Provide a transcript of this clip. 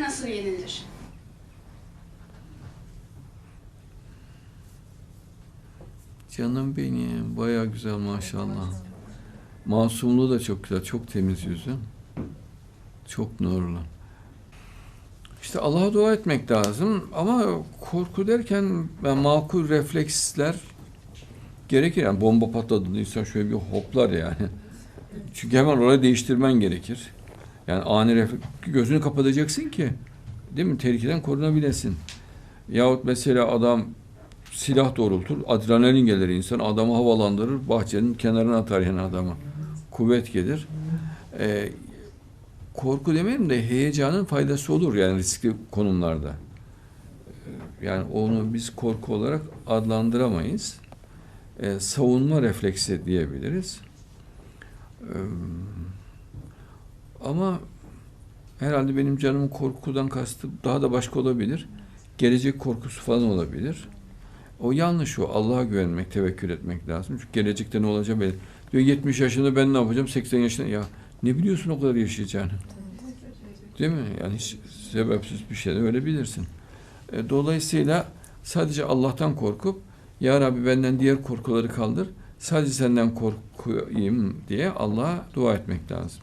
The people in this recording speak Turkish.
nasıl yenilir? Canım benim. Baya güzel maşallah. Masumluğu da çok güzel. Çok temiz yüzü. Çok nurlu. İşte Allah'a dua etmek lazım ama korku derken ben makul refleksler gerekir. Yani bomba patladığında insan şöyle bir hoplar yani. Çünkü hemen orayı değiştirmen gerekir. Yani ani refleks, gözünü kapatacaksın ki değil mi? Tehlikeden korunabilesin. Yahut mesela adam silah doğrultur, adrenalin gelir insan, adamı havalandırır, bahçenin kenarına atar yani adamı. Kuvvet gelir. Ee, korku demeyelim de heyecanın faydası olur yani riskli konumlarda. Ee, Yani onu biz korku olarak adlandıramayız. Ee, savunma refleksi diyebiliriz. Ee, ama herhalde benim canımın korkudan kastı daha da başka olabilir. Gelecek korkusu falan olabilir. O yanlış o. Allah'a güvenmek, tevekkül etmek lazım. Çünkü gelecekte ne olacak belli. Diyor 70 yaşında ben ne yapacağım? 80 yaşında ya ne biliyorsun o kadar yaşayacağını? Değil mi? Yani hiç sebepsiz bir şey de öyle bilirsin. E, dolayısıyla sadece Allah'tan korkup Ya Rabbi benden diğer korkuları kaldır. Sadece senden korkuyayım diye Allah'a dua etmek lazım.